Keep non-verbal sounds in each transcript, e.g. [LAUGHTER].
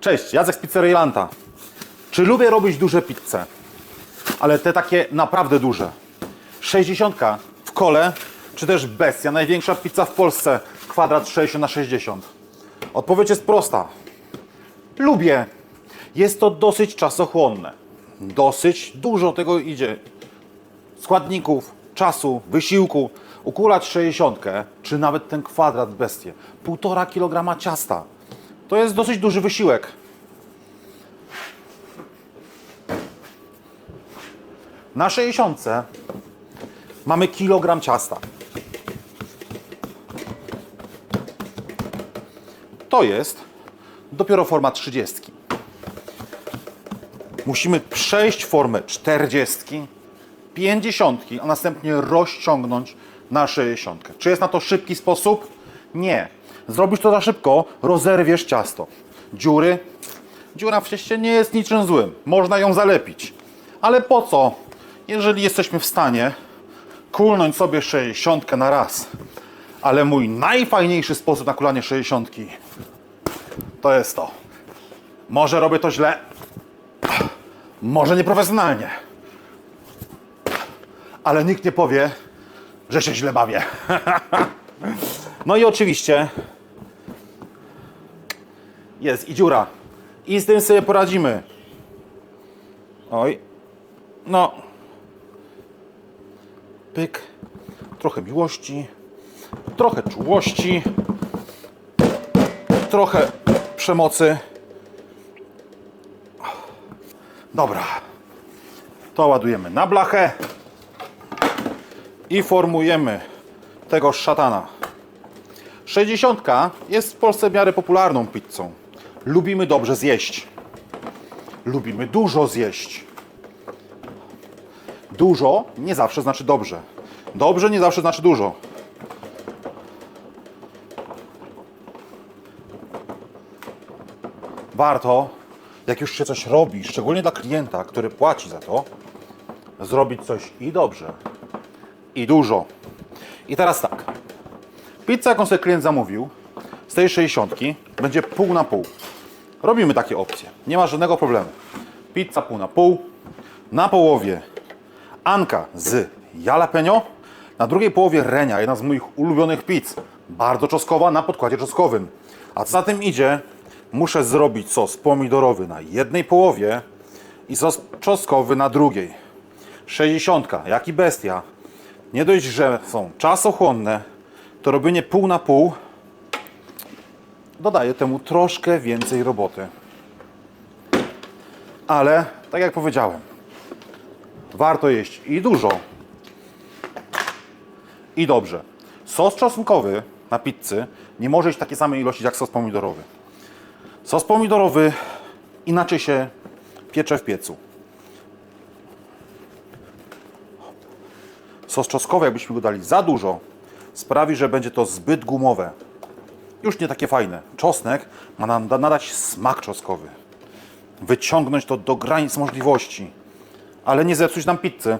Cześć, Jacek z Pizzerii Lanta. Czy lubię robić duże pizze? Ale te takie naprawdę duże. 60 w kole, czy też bestia, największa pizza w Polsce, kwadrat 60 na 60. Odpowiedź jest prosta. Lubię. Jest to dosyć czasochłonne. Dosyć dużo tego idzie. Składników, czasu, wysiłku. Ukulać 60, czy nawet ten kwadrat bestie. 1,5 kg ciasta. To jest dosyć duży wysiłek. Na 60 mamy kilogram ciasta. To jest dopiero forma 30. Musimy przejść formę 40, 50, a następnie rozciągnąć na 60. Czy jest na to szybki sposób? Nie. Zrobisz to za szybko, rozerwiesz ciasto. Dziury? Dziura w cieście nie jest niczym złym. Można ją zalepić. Ale po co, jeżeli jesteśmy w stanie kulnąć sobie 60 na raz? Ale mój najfajniejszy sposób na kulanie 60 to jest to. Może robię to źle, może nieprofesjonalnie, ale nikt nie powie, że się źle bawię. [LAUGHS] no i oczywiście jest i dziura. I z tym sobie poradzimy. Oj. No. Pyk. Trochę miłości. Trochę czułości. Trochę przemocy. Dobra. To ładujemy na blachę. I formujemy tego szatana. 60 jest w Polsce w miarę popularną pizzą. Lubimy dobrze zjeść. Lubimy dużo zjeść. Dużo nie zawsze znaczy dobrze. Dobrze nie zawsze znaczy dużo. Warto, jak już się coś robi, szczególnie dla klienta, który płaci za to, zrobić coś i dobrze, i dużo. I teraz tak. Pizza, jaką sobie klient zamówił, z tej 60 będzie pół na pół. Robimy takie opcje. Nie ma żadnego problemu. Pizza pół na pół. Na połowie Anka z jalapeno. Na drugiej połowie Renia, jedna z moich ulubionych pizz. Bardzo czosnkowa na podkładzie czosnkowym. A co za tym idzie, muszę zrobić sos pomidorowy na jednej połowie i sos czosnkowy na drugiej. 60, jak i bestia. Nie dość, że są czasochłonne, to robienie pół na pół dodaje temu troszkę więcej roboty. Ale, tak jak powiedziałem, warto jeść i dużo, i dobrze. Sos czosnkowy na pizzy nie może iść takie same ilości jak sos pomidorowy. Sos pomidorowy inaczej się piecze w piecu. Sos czosnkowy, jakbyśmy go dali za dużo, sprawi, że będzie to zbyt gumowe. Już nie takie fajne. Czosnek ma nam da- nadać smak czosnkowy. Wyciągnąć to do granic możliwości. Ale nie zepsuć nam pizzy.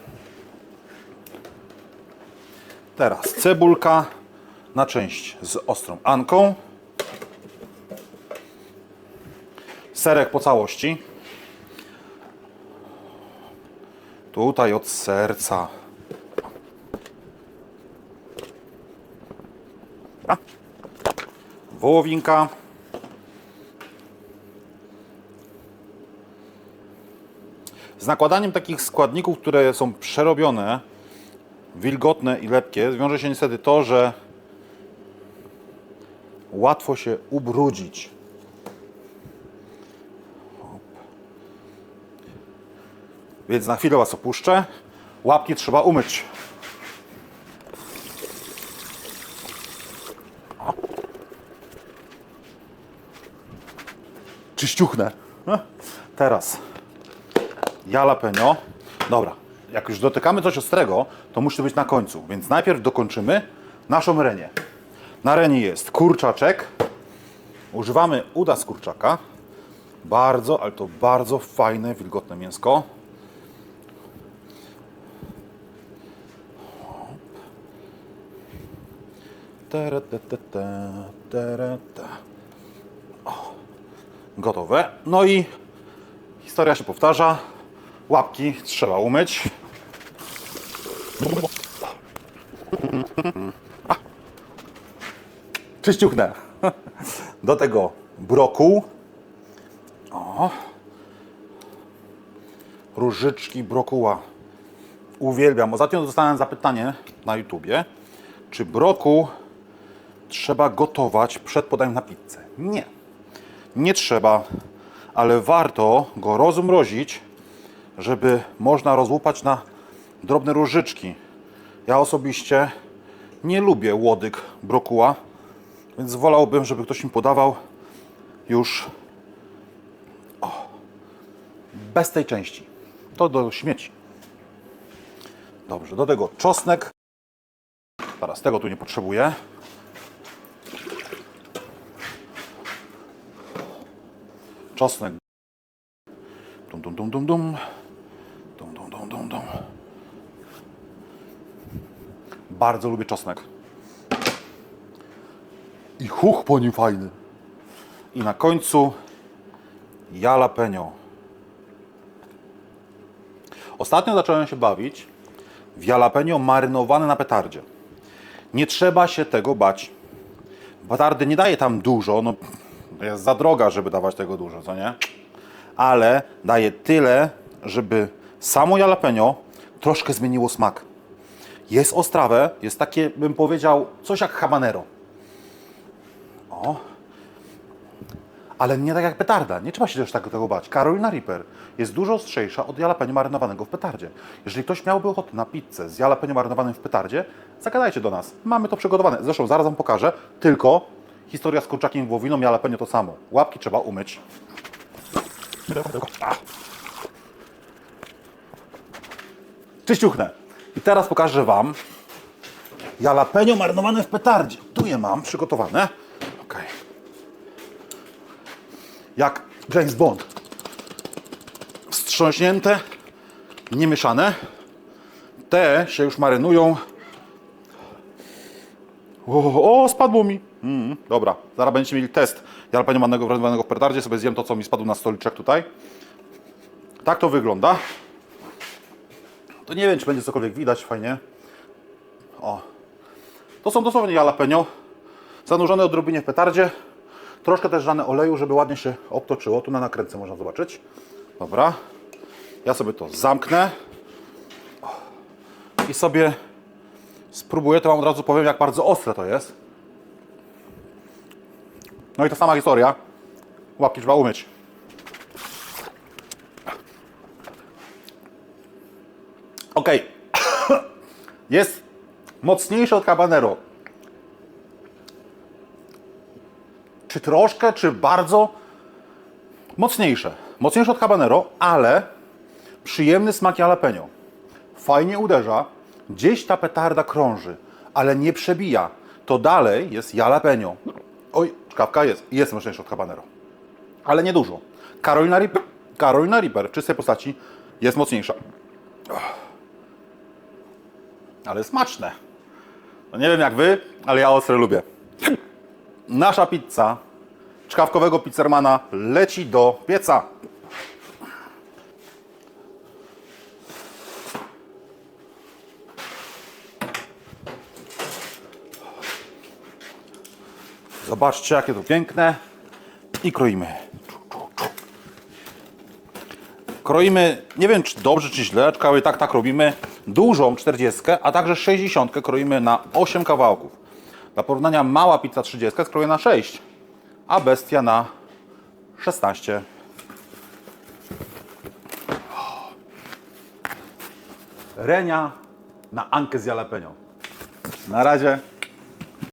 Teraz cebulka na część z ostrą anką. Serek po całości. Tutaj od serca. Wołowinka. Z nakładaniem takich składników, które są przerobione, wilgotne i lepkie, wiąże się niestety to, że łatwo się ubrudzić. Więc na chwilę Was opuszczę. Łapki trzeba umyć. Czyściuchnę. No. Teraz jalapeno. Dobra, jak już dotykamy coś ostrego, to musi być na końcu, więc najpierw dokończymy naszą renię. Na reni jest kurczaczek. Używamy uda z kurczaka. Bardzo, ale to bardzo fajne, wilgotne mięsko. Te, te, te, tere, te. O. gotowe. No i historia się powtarza. Łapki trzeba umyć. Czyściuchnę. Do tego brokuł. O. Różyczki brokuła. Uwielbiam. Ostatnio dostałem zapytanie na YouTubie, czy brokuł trzeba gotować przed podaniem na pizzę. Nie. Nie trzeba, ale warto go rozmrozić, żeby można rozłupać na drobne różyczki. Ja osobiście nie lubię łodyg brokuła, więc wolałbym, żeby ktoś mi podawał już o, bez tej części. To do śmieci. Dobrze, do tego czosnek. Teraz tego tu nie potrzebuję. Czosnek. Dum, dum, dum, dum, dum. Dum, dum, dum, dum, dum. Bardzo lubię czosnek. I chuch po nim fajny. I na końcu jalapeno. Ostatnio zacząłem się bawić w jalapeno marynowane na petardzie. Nie trzeba się tego bać. Petardy nie daje tam dużo, no jest za droga, żeby dawać tego dużo, co nie? Ale daje tyle, żeby samo jalapeno troszkę zmieniło smak. Jest ostrawe, jest takie, bym powiedział, coś jak habanero. O. Ale nie tak jak petarda. Nie trzeba się też tak tego bać. Carolina Reaper jest dużo ostrzejsza od jalapeno marynowanego w petardzie. Jeżeli ktoś miałby ochotę na pizzę z jalapeno marynowanym w petardzie, zagadajcie do nas. Mamy to przygotowane. Zresztą zaraz Wam pokażę. Tylko historia z kurczakiem i wołowiną, jalapeno to samo. Łapki trzeba umyć. Czyściuchnę. I teraz pokażę Wam jalapeno marynowane w petardzie. Tu je mam przygotowane. Okej. Jak James Bond. Wstrząśnięte, niemieszane. Te się już marynują. O, o spadło mi. Mm, dobra, zaraz będziecie mieli test jalapeno marynowanego w petardzie. Sobie zjem to, co mi spadło na stoliczek tutaj. Tak to wygląda. To nie wiem, czy będzie cokolwiek widać fajnie. O. To są dosłownie jalapeno. Zanurzone odrobinie w petardzie. Troszkę też żane oleju, żeby ładnie się obtoczyło. Tu na nakrętce można zobaczyć. Dobra. Ja sobie to zamknę. I sobie spróbuję. To Wam od razu powiem, jak bardzo ostre to jest. No i ta sama historia. Łapki trzeba umyć. Ok. [COUGHS] Jest mocniejszy od habanero. Czy troszkę, czy bardzo mocniejsze. Mocniejsze od habanero, ale przyjemny smak jalapeno. Fajnie uderza. Gdzieś ta petarda krąży, ale nie przebija. To dalej jest jalapeno. Oj, czkawka jest. Jest mocniejszy od habanero. Ale nie dużo. Carolina Reaper, Carolina Reaper w czystej postaci jest mocniejsza. Ale smaczne. No nie wiem jak wy, ale ja ostre lubię. Nasza pizza czkawkowego pizzermana leci do pieca. Zobaczcie, jakie to piękne. I kroimy. Kroimy, nie wiem czy dobrze czy źle, ale tak, tak robimy. Dużą 40, a także 60 kroimy na 8 kawałków. Dla porównania mała pizza 30 skroję na 6, a bestia na 16. Renia na Ankę z jalapeno. Na razie.